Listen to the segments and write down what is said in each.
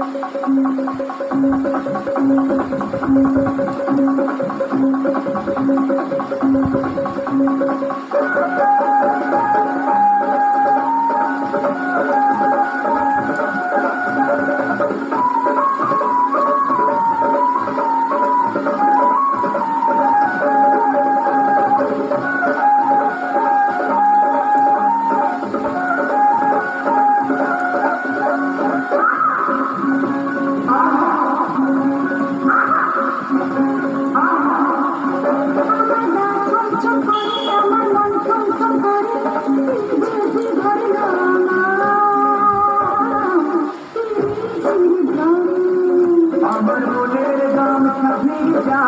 Thank you. আমার মনের গাম সাথী যা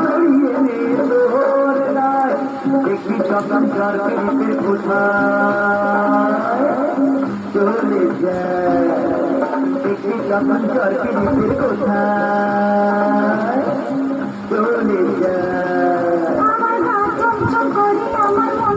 জড়িয়ে তোর গায়। দেখি সকাল চার পিড়িতে কোথায় চলে যায় দেখি সকাল চার পিড়িতে কোথায় চলে আমার গা চমচম করে, আমার মন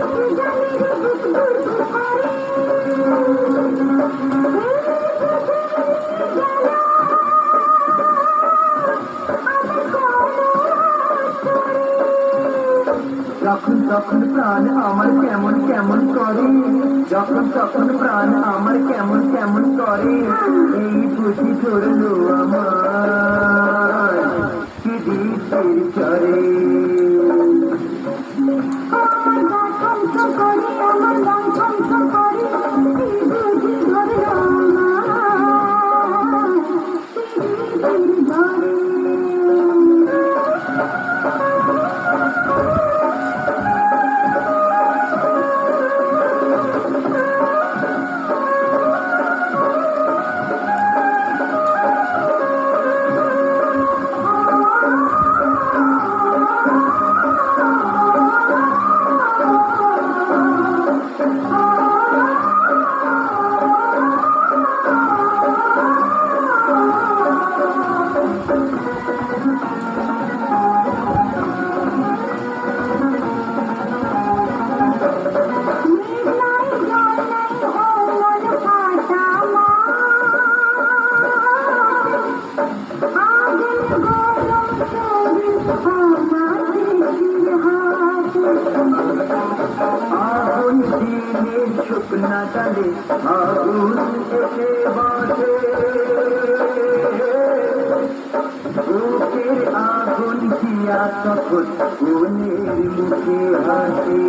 যখন তখন প্রাণ আমার কেমন কেমন করে, যখন তখন প্রাণ আমার কেমন কেমন করে, এই বুঝি ধরলো আমার কি চরে। আমার করে আমার করে ডালে আগুন এসে বসে বুকের আগুন দিয়া তখন মনের মুখে হাসে।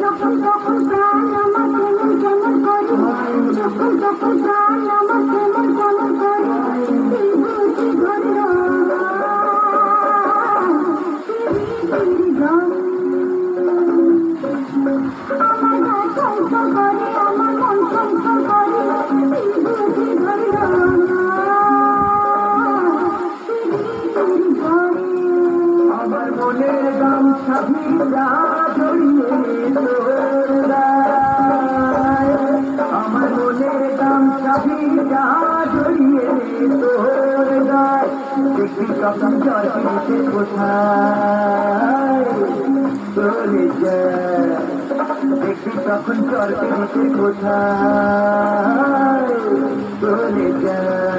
যখন তখন আমার মন মনের গামছা ভিজা জড়িয়ে তোর গায়ে। আমার মনের জড়িয়ে কোথায় তখনকার খুশি কোথায় চলে যায়?